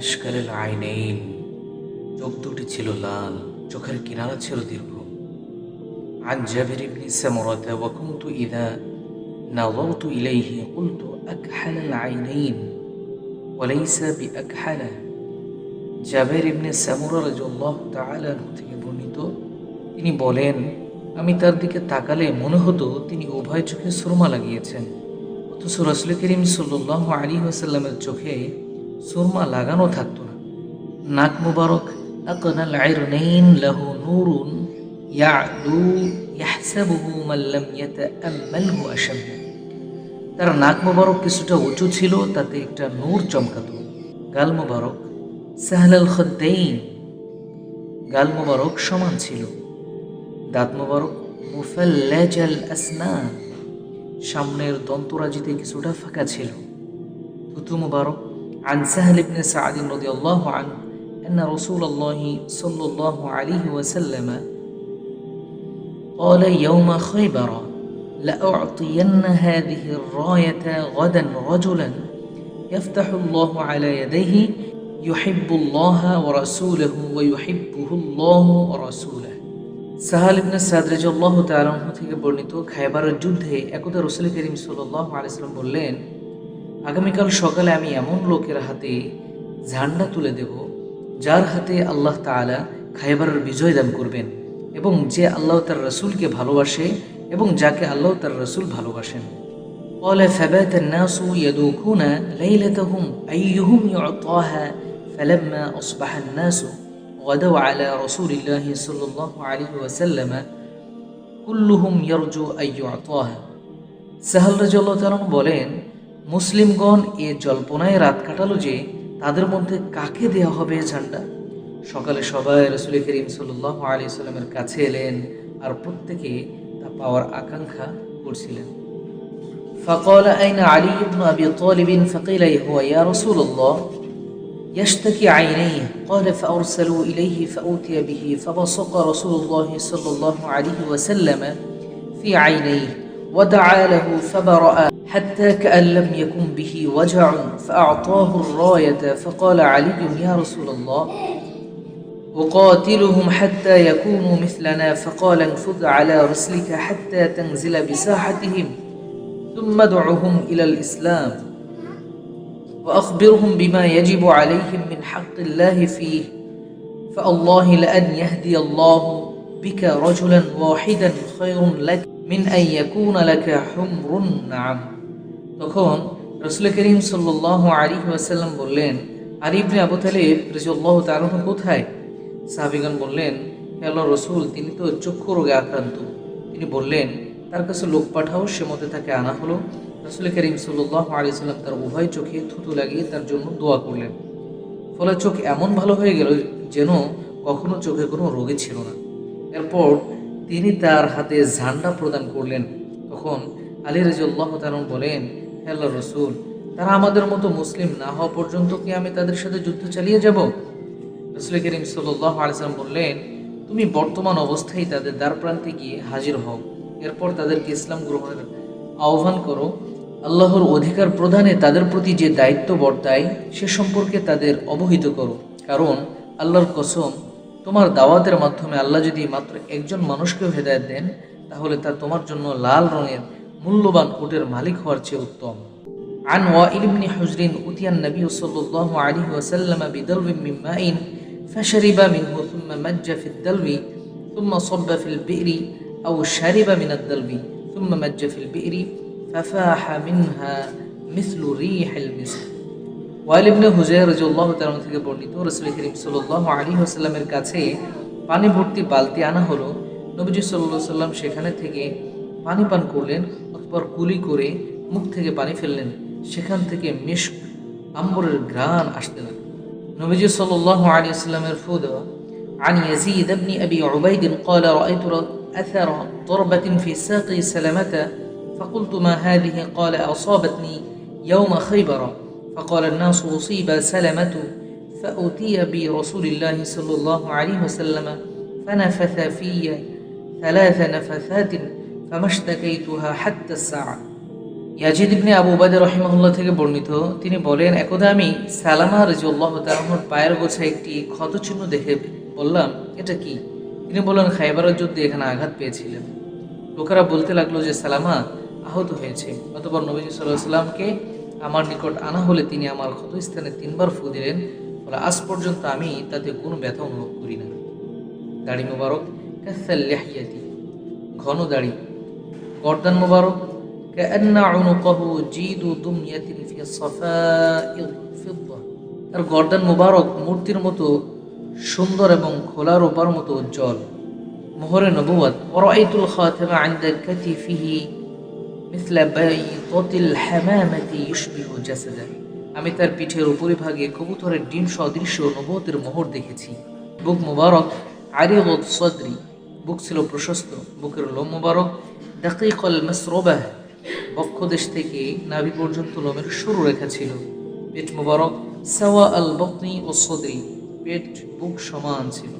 আশকালের আইনাইন চোখ দুটি ছিল লাল চোখের কিনারা ছিল দীর্ঘ عن جابر بن سمرة وكنت إذا نظرت إليه قلت أكحل العينين وليس بأكحل জাবের ইবনে সামুরা রাজুল্লাহ তাআলা আনহু থেকে বর্ণিত তিনি বলেন আমি তার দিকে তাকালে মনে হতো তিনি উভয় চোখে সুরমা লাগিয়েছেন অথচ রসুল করিম সাল্লাহ আলী ওয়াসাল্লামের চোখে সুরমা লাগানো থাকতো না। নাক মুবারক, আকনাল আইরনাইন লাহু নূরুন ইয়ালু ইয়াহসাবুহু মান লাম ইয়াতাআম্মালহু আশাব্বা তার নাক মোবারক কিছুটা উঁচু ছিল, তাতে একটা নূর চমকাতো। গাল মোবারক, সাহলাল খদ্দাইন। গাল মোবারক সমান ছিল। দাঁত মোবারক, মুফাল্লাজাল আসনান সামনের দন্তরাজিতে কিছুটা ফাঁকা ছিল। থুতু মুবারক عن سهل بن سعد رضي الله عنه أن رسول الله صلى الله عليه وسلم قال يوم خيبر لأعطين هذه الراية غدا رجلا يفتح الله على يديه يحب الله ورسوله ويحبه الله ورسوله সাহাল ইবনে সাদ রাদিয়াল্লাহু তাআলা আনহু থেকে বর্ণিত খায়বারের যুদ্ধে একদা রাসূল করিম সাল্লাল্লাহু আলাইহি সাল্লাম বললেন আগামীকাল সকালে আমি এমন লোকের হাতে ঝান্ডা তুলে দেব যার হাতে আল্লাহ তাআলা খায়বারের বিজয় দান করবেন এবং যে আল্লাহ তার রসুলকে ভালোবাসে এবং যাকে আল্লাহ তার রসুল ভালোবাসেন قال فبات الناس يدوكون ليلتهم أيهم يعطاها فلما أصبح الناس غدوا على رسول الله صلى الله عليه وسلم كلهم يرجو أن يعطاها সাহাল রাজিয়াল্লাহ তাআলা বলেন মুসলিমগণ এ জল্পনায় রাত কাটালো যে তাদের মধ্যে কাকে দেয়া হবে এ ঝান্ডা সকালে সবাই রসুল করিম সাল্লাহ আলী সাল্লামের কাছে এলেন আর প্রত্যেকে তা পাওয়ার আকাঙ্ক্ষা করছিলেন فقال أين علي بن أبي طالب فقيل هو يا رسول الله يشتكي عينيه قال فأرسلوا إليه فأوتي به فبصق رسول الله صلى الله عليه وسلم في عينيه ودعا له فبرأ حتى كأن لم يكن به وجع فأعطاه الراية فقال علي يا رسول الله أقاتلهم حتى يكونوا مثلنا. فقال انفذ على رسلك حتى تنزل بساحتهم ثم ادعهم إلى الإسلام وأخبرهم بما يجب عليهم من حق الله فيه فالله لأن يهدي الله বিকা রজুলান ওয়াহিদান খয়রুন লাক মিন আই ইয়াকুনা লাকা হুমরুন নাম তখন রসুল করিম সাল্লাল্লাহু আলাইহি ওয়াসাল্লাম বললেন আলী ইবনে আবু তালিব রাদিয়াল্লাহু তাআলা কোথায়? সাহাবীগণ বললেন, হে রসুল, তিনি তো চক্ষু রোগে আক্রান্ত। তিনি বললেন, তার কাছে লোক পাঠাও, সে মধ্যে তাকে আনা হলো। রসুল করিম সাল্লাহ আলি সাল্লাম তার উভয় চোখে থুতু লাগিয়ে তার জন্য দোয়া করলেন। ফলে চোখ এমন ভালো হয়ে গেল যেন কখনো চোখে কোনো রোগী ছিল না। এরপর তিনি তার হাতে ঝান্ডা প্রদান করলেন। তখন আলী রাজিউল্লাহ তালন বলেন, হে আল্লাহ রসুল, তারা আমাদের মতো মুসলিম না হওয়া পর্যন্ত কি আমি তাদের সাথে যুদ্ধ চালিয়ে যাব? রসুল করিম সাল্লাহ আলিয়াল্লাম বললেন, তুমি বর্তমান অবস্থায় তাদের দ্বার প্রান্তে গিয়ে হাজির হও। এরপর তাদেরকে ইসলাম গ্রহণের আহ্বান করো। আল্লাহর অধিকার প্রদানে তাদের প্রতি যে দায়িত্ব বর্তায়, সে সম্পর্কে তাদের অবহিত করো। কারণ আল্লাহর কসম তোমার দাওয়াতের মাধ্যমে আল্লাহ যদি মাত্র একজন মানুষকেও হেদায়ত দেন তাহলে তা তোমার জন্য লাল রঙের মূল্যবান উটের মালিক হওয়ার চেয়ে উত্তম عن وائل بن حجر أتي النبي صلى الله عليه وسلم بدلو من ماء فشرب منه ثم مج في الدلو ثم صب في البئر أو شرب من الدلو ثم مج في البئر ففاح منها مثل ريح المسك ওয়াইল ইবনে হুজাইর রাদিয়াল্লাহু তাআলা থেকে বর্ণিত রাসূল করিম সাল্লাল্লাহু আলাইহি ওয়াসাল্লামের কাছে পানি ভর্তি বালতি আনা হলো নবীজি সাল্লাল্লাহু আলাইহি সাল্লাম সেখানে থেকে পানি পান করলেন অতঃপর কুলি করে মুখ থেকে পানি ফেললেন সেখান থেকে মিশক আম্বরের ঘ্রাণ আসতে লাগলো নবীজি সাল্লাল্লাহু আলাইহি ওয়াসাল্লামের food عن يزيد بن أبي عبيد قال رأيت أثر ضربة في ساق سلمة فقلت ما هذه قال أصابتني يوم خيبر فقال الناس أصيب سلمة فأتي برسول الله صلى الله عليه وسلم فنفث في ثلاث نفثات فما اشتكيتها حتى الساعة Yazid ibn Abu Ubaida রহিমাহুল্লাহ থেকে বর্ণিত তিনি বলেন একদা আমি সালামা রাজিউল্লাহ তাআলার পায়ের গোছা একটি ক্ষতচিহ্ন দেখে বললাম এটা কি তিনি বললেন খাইবারের যুদ্ধে এখানে আঘাত পেয়েছিলেন লোকেরা বলতে লাগলো যে সালামা আহত হয়েছে অতপর নবীজি সাল্লাহ সাল্লামকে আমার নিকট আনা হলে তিনি আমার ক্ষতস্থানে তিনবার ফু দিলেন, ফলে আজ পর্যন্ত আমি তাতে কোনো ব্যথা অনুভব করি না। দাড়ি মোবারক ক্যাসাল্লাহিয়াতি ঘন দাড়ি। গর্দান মোবারক তার গর্দান মোবারক মূর্তির মতো সুন্দর এবং খোলা রূপার মতো উজ্জ্বল। মোহরে নবুয়াত পরাইতুল খাতেমা আইন্দার কাতি ফিহি মিসলা বাইতিল হ্যামামাতি ইউশবিহু জাসাদা। আমি তার পিঠের উপরিভাগে কবুতরের ডিম সদৃশ্য নবতের মোহর দেখেছি। বুক মুবারক, আরিগত সদরি। বুক ছিল প্রশস্ত, বুকের লোম মুবারক। দাকিকল মাসরবাহ বক্ষদেশ থেকে নাভি পর্যন্ত লোমের সরু রেখা ছিল। পেট মুবারক, সাওয়া আল বকনি ও সদরি। পেট, বুক সমান ছিল।